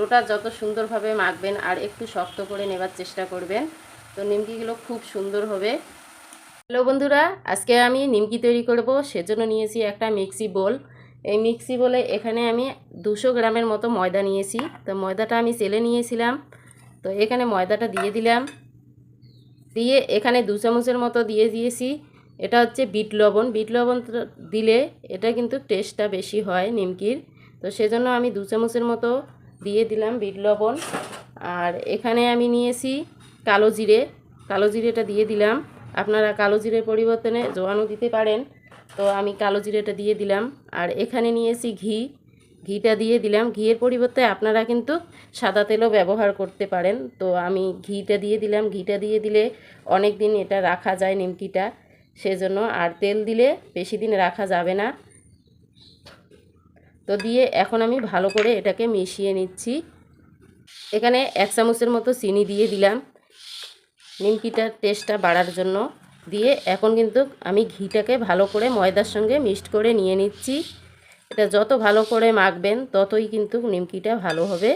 ডোটা যত সুন্দরভাবে মাখবেন আর একটু শক্ত করে নেবার চেষ্টা করবেন, তো নিমকিগুলো খুব সুন্দর হবে। হ্যালো বন্ধুরা, আজকে আমি নিমকি তৈরি করব, সেজন্য নিয়েছি একটা মিক্সি বোল। এই মিক্সি বলে এখানে আমি দুশো গ্রামের মতো ময়দা নিয়েছি। তো ময়দাটা আমি সেলে নিয়েছিলাম, তো এখানে ময়দাটা দিয়ে দিলাম। দিয়ে এখানে দু চামচের মতো দিয়ে দিয়েছি। এটা হচ্ছে বিট লবণ। বিট লবণ দিলে এটা কিন্তু টেস্টটা বেশি হয় নিমকির। তো সেজন্য আমি দু চামচের মতো দিয়ে দিলাম বিট লবণ। আর এখানে আমি নিয়েছি কালো জিরে। কালো জিরেটা দিয়ে দিলাম। আপনারা কালো জিরের পরিবর্তনে জোয়ানো দিতে পারেন। তো আমি কালো জিরেটা দিয়ে দিলাম। আর এখানে নিয়েছি ঘি। ঘিটা দিয়ে দিলাম। ঘিয়ের পরিবর্তে আপনারা কিন্তু সাদা তেলও ব্যবহার করতে পারেন। তো আমি ঘিটা দিয়ে দিলাম। ঘিটা দিয়ে দিলে অনেক দিন এটা রাখা যায় নিমকিটা। সেজন্য আর তেল দিলে বেশি দিন রাখা যাবে না। তো দিয়ে এখন আমি ভালো করে এটাকে মিশিয়ে নিচ্ছি। এখানে এক চামচের মতো চিনি দিয়ে দিলাম। নিমকিটার টেস্টটা বাড়ার জন্য। দিয়ে এখন কিন্তু আমি ঘিটাকে ভালো করে ময়দার সঙ্গে মিক্সড করে নিয়ে নিচ্ছি। এটা যত ভালো করে মাখবেন, ততই কিন্তু নিমকিটা ভালো হবে।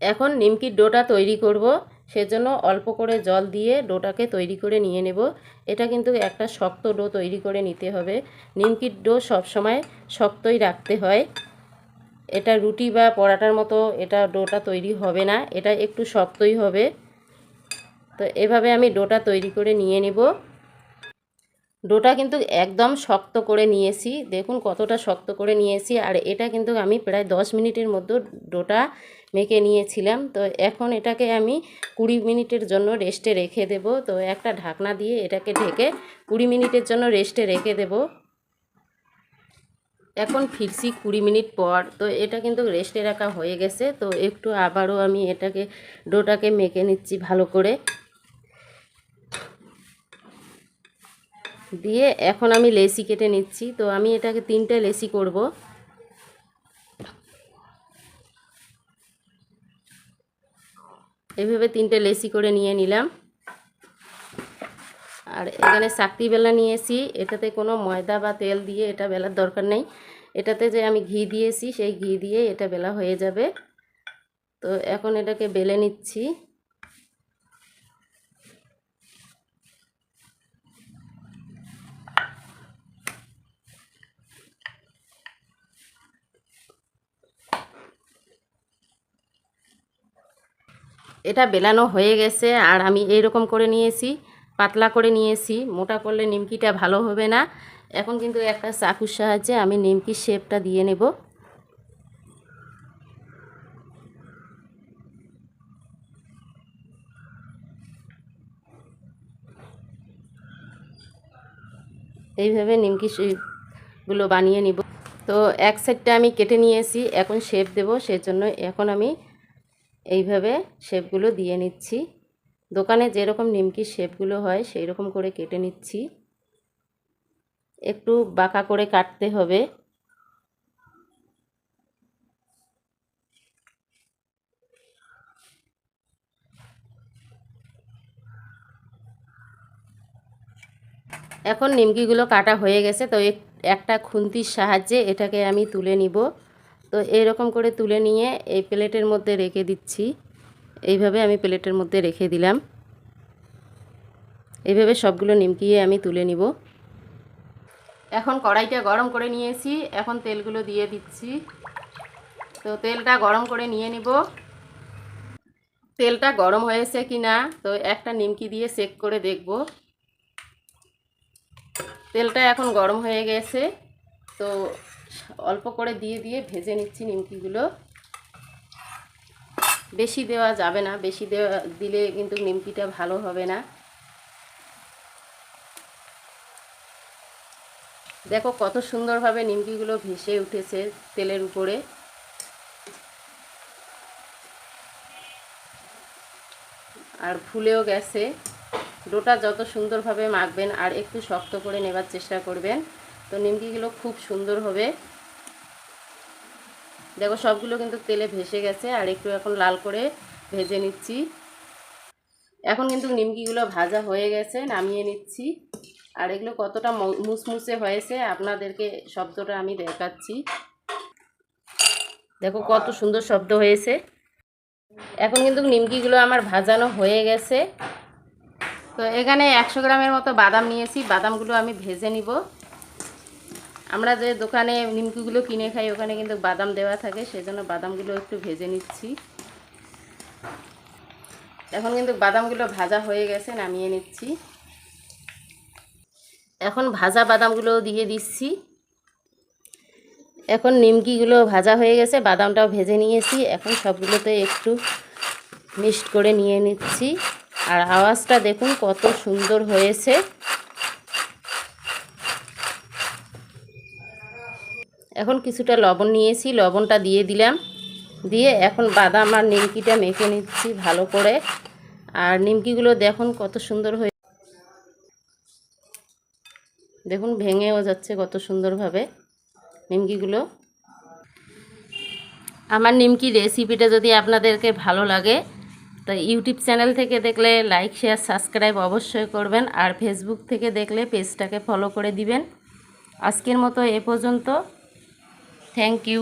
এখন নিমকির ডোটা তৈরি করব। সেজন্য অল্প করে জল দিয়ে ডোটাকে তৈরি করে নিয়ে নেব। এটা কিন্তু একটা শক্ত ডো তৈরি করে নিতে হবে। নিমকির ডো সবসময় শক্তই রাখতে হয়। এটা রুটি বা পরাটার মতো এটা ডোটা তৈরি হবে না। এটা একটু শক্তই হবে। তো এভাবে আমি ডোটা তৈরি করে নিয়ে নেব। ডোটা কিন্তু একদম শক্ত করে নিয়েছি। দেখুন কতটা শক্ত করে নিয়েছি। আর এটা কিন্তু আমি প্রায় দশ মিনিটের মধ্যে ডোটা মেখে নিয়েছিলাম। তো এখন এটাকে আমি কুড়ি মিনিটের জন্য রেস্টে রেখে দেব। তো একটা ঢাকনা দিয়ে এটাকে ঢেকে কুড়ি মিনিটের জন্য রেস্টে রেখে দেব। এখন ফিরছি কুড়ি মিনিট পর। তো এটা কিন্তু রেস্টে রাখা হয়ে গেছে। তো একটু আবারও আমি এটাকে ডোটাকে মেখে নিচ্ছি ভালো করে। দিয়ে এখন আমি লেসি কেটে নিচ্ছি। তো আমি এটাকে তিনটে লেসি করব। এভাবে তিনটে লেসি করে নিয়ে নিলাম। আর এখানে শাক্তি বেলা নিয়েছি, এটাতে কোনো ময়দা বা তেল দিয়ে এটা বেলার দরকার নেই। এটাতে যে আমি ঘি দিয়েছি, সেই ঘি দিয়ে এটা বেলা হয়ে যাবে। তো এখন এটাকে বেলে নিচ্ছি। এটা বেলানো হয়ে গেছে আর আমি এইরকম করে নিয়েছি, পাতলা করে নিয়েছি। মোটা করলে নিমকিটা ভালো হবে না। এখন কিন্তু একটা চাকুর সাহায্যে আমি নিমকির শেপটা দিয়ে নেব। এইভাবে নিমকি শেপগুলো বানিয়ে নিব। তো এক সাইডটা আমি কেটে নিয়েছি, এখন শেপ দেব, সেজন্য এখন আমি এইভাবে শেপগুলো দিয়ে নিচ্ছি। দোকানে যেরকম নিমকির শেপগুলো হয় সেই রকম করে কেটে নিচ্ছি। একটু বাঁকা করে কাটতে হবে। এখন নিমকিগুলো কাটা হয়ে গেছে, তো একটা খুন্তির সাহায্যে এটাকে আমি তুলে নিব। তো এরকম করে তুলে নিয়ে এই প্লেটের মধ্যে রেখে দিচ্ছি। এইভাবে আমি প্লেটের মধ্যে রেখে দিলাম। এইভাবে সবগুলো নিমকিয়ে আমি তুলে নিব। এখন কড়াইটা গরম করে নিয়েছি। এখন তেলগুলো দিয়ে দিচ্ছি। তো তেলটা গরম করে নিয়ে নিব। তেলটা গরম হয়েছে কি না তো একটা নিমকি দিয়ে চেক করে দেখব। তেলটা এখন গরম হয়ে গেছে। তো অল্প করে দিয়ে দিয়ে ভেজে নিচ্ছি নিমকিগুলো। বেশি দেওয়া যাবে না, বেশি দেওয়া দিলে কিন্তু নিমকিটা ভালো হবে না। দেখো কত সুন্দরভাবে নিমকিগুলো ভেসে উঠেছে তেলের উপরে। আর ফুলেও গেছে। ডোটা যত সুন্দরভাবে মাখবেন আর একটু শক্ত করে নেবার চেষ্টা করবেন। তো নিমকিগুলো খুব সুন্দর হবে। দেখো সবগুলো কিন্তু তেলে ভেসে গেছে আর একটু এখন লাল করে ভেজে নিচ্ছি। এখন কিন্তু নিমকিগুলো ভাজা হয়ে গেছে নামিয়ে নিচ্ছি। আর এগুলো কতটা মুসমুসে হয়েছে আপনাদেরকে শব্দটা আমি দেখাচ্ছি। দেখো কত সুন্দর শব্দ হয়েছে। এখন কিন্তু নিমকিগুলো আমার ভাজানো হয়ে গেছে। তো এখানে একশো গ্রামের মতো বাদাম নিয়েছি বাদামগুলো আমি ভেজে নিব। আমরা যে দোকানে নিমকিগুলো কিনে খাই, ওখানে কিন্তু বাদাম দেওয়া থাকে, সেজন্য বাদামগুলো একটু ভেজে নিচ্ছি। এখন কিন্তু বাদামগুলো ভাজা হয়ে গেছে, নামিয়ে নিচ্ছি। এখন ভাজা বাদামগুলো দিয়ে দিচ্ছি। এখন নিমকিগুলো ভাজা হয়ে গেছে, বাদামটাও ভেজে নিয়েছি। এখন সবগুলোতে একটু মিক্সড করে নিয়ে নিচ্ছি। আর আওয়াজটা দেখুন কত সুন্দর হয়েছে। এখন কিছুটা লবণ নিয়েছি, লবণটা দিয়ে দিলাম। দিয়ে এখন বাদাম আর নিমকিটা মেখে নিচ্ছি ভালো করে। আর নিমকিগুলো দেখুন কত সুন্দর হয়ে দেখুন ভেঙেও যাচ্ছে কত সুন্দরভাবে নিমকিগুলো। আমার নিমকি রেসিপিটা যদি আপনাদেরকে ভালো লাগে, তো ইউটিউব চ্যানেল থেকে দেখলে লাইক, শেয়ার, সাবস্ক্রাইব অবশ্যই করবেন। আর ফেসবুক থেকে দেখলে পেজটাকে ফলো করে দিবেন। আজকের মতো এ পর্যন্ত। Thank you